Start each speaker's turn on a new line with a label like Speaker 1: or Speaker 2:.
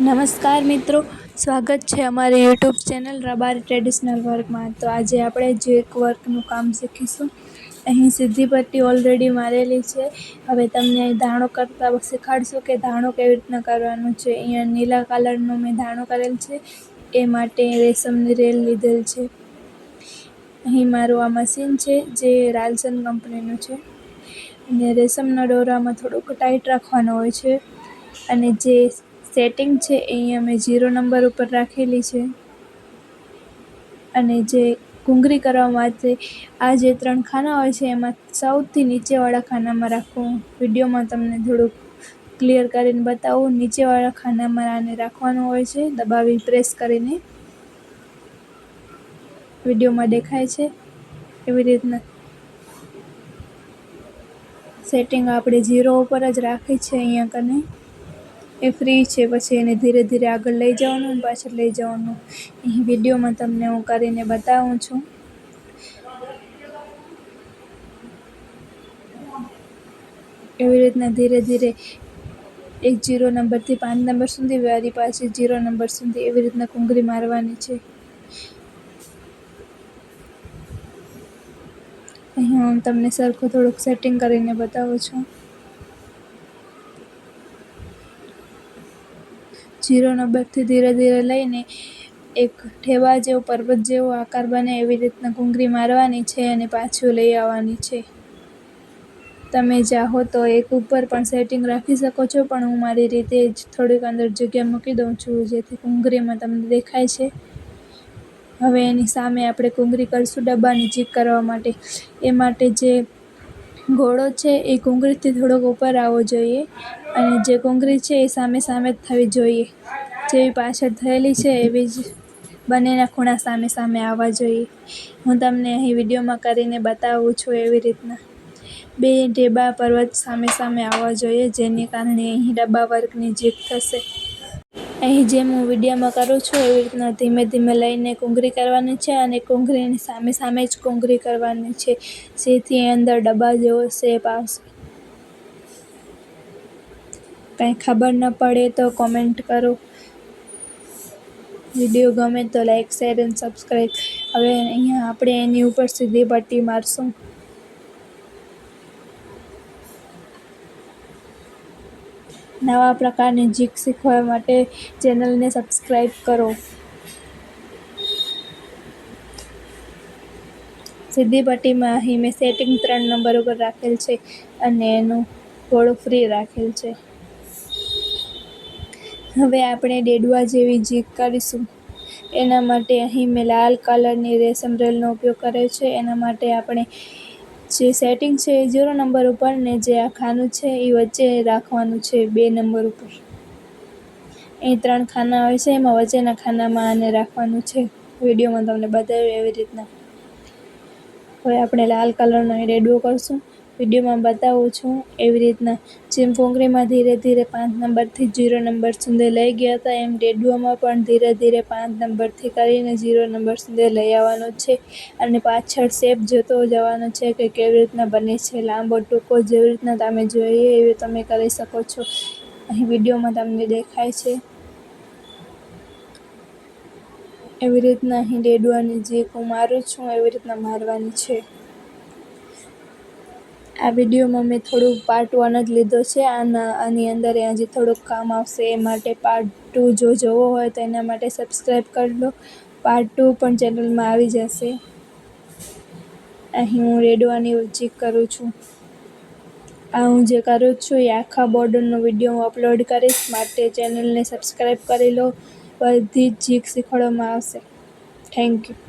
Speaker 1: નમસ્કાર મિત્રો, સ્વાગત છે અમારી યુટ્યુબ ચેનલ રબારી ટ્રેડિશનલ વર્કમાં તો આજે આપણે જેક વર્કનું કામ શીખીશું, અહીં સીધી પટ્ટી ઓલરેડી મારેલી છે. હવે તમને ધાણો કરતા શીખવાડશું કે ધાણો કેવી રીતના કરવાનું છે. અહીંયા નીલા કલરનો મેં ધાણો કરેલ છે. એ માટે રેશમની રેલ લીધેલ છે. અહીં મારું આ મશીન છે, જે રાલસન કંપનીનું છે. અને રેશમના દોરામાં થોડુંક ટાઈટ રાખવાનું હોય છે. અને જે સેટિંગ છે એ અહીંયા મેં ઝીરો નંબર ઉપર રાખેલી છે. અને જે ઘૂંઘરી કરવા માટે આ જે ત્રણ ખાના હોય છે, એમાં સૌથી નીચેવાળા ખાનામાં રાખવું વિડીયોમાં તમને થોડુંક ક્લિયર કરીને બતાવું. નીચેવાળા ખાનામાં આને રાખવાનું હોય છે, દબાવી પ્રેસ કરીને. વિડીયોમાં દેખાય છે, એવી રીતના. સેટિંગ આપણે ઝીરો ઉપર જ રાખી છે, અહીંયા કને. એ ફ્રી છે, પછી એને ધીરે ધીરે આગળ લઈ જવાનું અને પાછળ લઈ જવાનું. અહીં વિડીયોમાં તમને હું કરીને બતાવું છું. એવી રીતના ધીરે ધીરે એક જીરો નંબરથી પાંચ નંબર સુધી, વારી પાસે જીરો નંબર સુધી એવી રીતના કુંગરી મારવાની છે. અહીં હું તમને સરખું થોડુંક સેટિંગ કરીને બતાવું છું. જીરો નંબરથી ધીરે ધીરે લઈને એક ઠેવા જેવો, પર્વત જેવો આકાર બને એવી રીતના ઘૂંઘરી મારવાની છે અને પાછું લઈ આવવાની છે. તમે ચાહો તો એક ઉપર પણ સેટિંગ રાખી શકો છો, પણ હું મારી રીતે જ થોડીક અંદર જગ્યા મૂકી દઉં છું જેથી ઘૂંઘરીમાં તમને દેખાય છે. હવે એની સામે આપણે ઘૂંઘરી કરીશું ડબ્બાની ચીક કરવા માટે. એ માટે જે ઘોડો છે, એ ઘૂંઘરીથી થોડોક ઉપર આવવો જોઈએ અને જે ઘૂંઘરી છે, એ સામે સામે જ થવી જોઈએ. જેવી પાછળ થયેલી છે, એવી જ બંનેના ખૂણા સામે સામે આવવા જોઈએ. હું તમને અહીં વિડીયોમાં કરીને બતાવું છું એવી રીતના. બે ઢેબા પર્વત સામે સામે આવવા જોઈએ, જેને કારણે અહીં ડબ્બા વર્કની જીત થશે. અહીં જેમ હું વિડીયોમાં કરું છું, એવી રીતના ધીમે ધીમે લઈને કુંગરી કરવાની છે અને કુંગરીની સામે સામે જ કુંગરી કરવાની છે. જેથી અંદર ડબ્બા જેવો શેપ આવશે. કાંઈ ખબર ન પડે તો કોમેન્ટ કરો. વીડિયો ગમે તો લાઈક શેર અને સબસ્ક્રાઈબ હવે અહીંયા આપણે એની ઉપર સીધી પટ્ટી મારશું. નવા પ્રકારની જીક શીખવા માટે ચેનલને સબસ્ક્રાઈબ કરો. સીધી અહીં મેં સેટિંગ ત્રણ નંબર ઉપર રાખેલ છે અને એનું થોડું ફ્રી રાખેલ છે. હવે આપણે ડેડવા જેવી જીક કરીશું. એના માટે અહીં મેં લાલ કલરની રેશમ રેલનો ઉપયોગ કર્યો છે. એના માટે આપણે જે સેટિંગ છે એ ઝીરો નંબર ઉપર ને જે આ ખાનું છે એ વચ્ચે રાખવાનું છે બે નંબર ઉપર. અહીં ત્રણ ખાના હોય છે, એમાં વચ્ચેના ખાનામાં આને રાખવાનું છે. વિડીયોમાં તમને બતાવ્યું એવી રીતના. હવે આપણે લાલ કલરનો એ રેડવો કરશું. વિડીયોમાં બતાવું છું એવી રીતના. જેમ ફોંગરીમાં ધીરે ધીરે પાંચ નંબરથી જીરો નંબર સુધી લઈ ગયા હતા, એમ ડેડવામાં પણ ધીરે ધીરે પાંચ નંબરથી કરીને ઝીરો નંબર સુધી લઈ આવવાનો છે. અને પાછળ શેપ જોતો જવાનો છે કે કેવી રીતના બને છે. લાંબો ટૂંકો જેવી રીતના તમે જોઈએ એવી તમે કરી શકો છો. અહીં વિડીયોમાં તમને દેખાય છે. એવી રીતના અહીં ડેડવાની જે હું મારું છું, એવી રીતના મારવાની છે. આ વિડીયોમાં મેં થોડું પાર્ટ વન જ લીધો છે આના આની અંદર હજી થોડુંક કામ આવશે એ માટે પાર્ટ ટુ જો જોવો હોય તો એના માટે સબસ્ક્રાઈબ કરી લો. પાર્ટ ટુ પણ ચેનલમાં આવી જશે. અહીં હું રેડવાની ચીક કરું છું. આ હું જે કરું છું એ આખા બોર્ડરનો વીડિયો હું અપલોડ કરીશ. માટે ચેનલને સબસ્ક્રાઈબ કરી લો. બધી જ જીક શીખવાડવામાં આવશે. Thank you